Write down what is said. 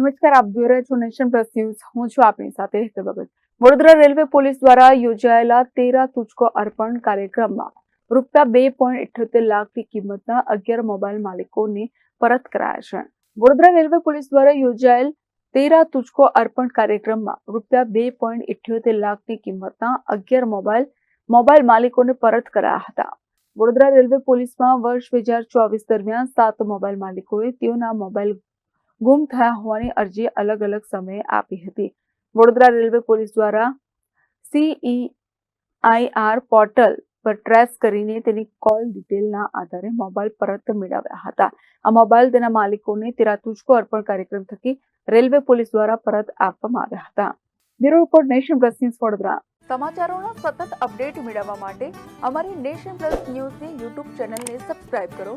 નમસ્કાર, આપ જોઈ રહ્યા છો નેશન પ્લસ ન્યૂઝ. હું છું આપની સાથે ભગત. વડોદરા રેલવે પોલીસ દ્વારા યોજાયેલા તેરા તુચકો અર્પણ કાર્યક્રમમાં રૂપિયા બે પોઈન્ટ ઇઠ્યોતેર લાખની કિંમતના અગિયાર મોબાઈલ માલિકોને પરત કરાયા છે. વડોદરા રેલવે પોલીસ દ્વારા યોજાયેલ તેરા તુચકો અર્પણ કાર્યક્રમમાં રૂપિયા બે પોઈન્ટ ઇઠ્યોતેર લાખની કિંમતના અગિયાર મોબાઈલ મોબાઈલ માલિકોને પરત કરાયા હતા. વડોદરા રેલવે પોલીસમાં વર્ષ બે હજાર ચોવીસ દરમિયાન સાત મોબાઈલ માલિકોએ તેઓના મોબાઈલ ગુમ થયા હોવાની અરજી અલગ અલગ સમયે આપી હતી. વડોદરા રેલવે પોલીસ દ્વારા સીઈઆઈઆર પોર્ટલ પર ટ્રેસ કરીને તેની કોલ ડિટેલના આધારે મોબાઈલ પરત મેળવ્યા હતા. આ મોબાઈલ તેના માલિકોને તેરા તુજકો અર્પણ કાર્યક્રમ થકી રેલવે પોલીસ દ્વારા પરત આપવામાં આવ્યા હતા. Bureau report Nation Plus News Vadodara. સમાચારોના સતત અપડેટ મેળવવા માટે અમારી નેશન પ્લસ ન્યૂઝની યુટ્યુબ ચેનલને સબસ્ક્રાઇબ કરો.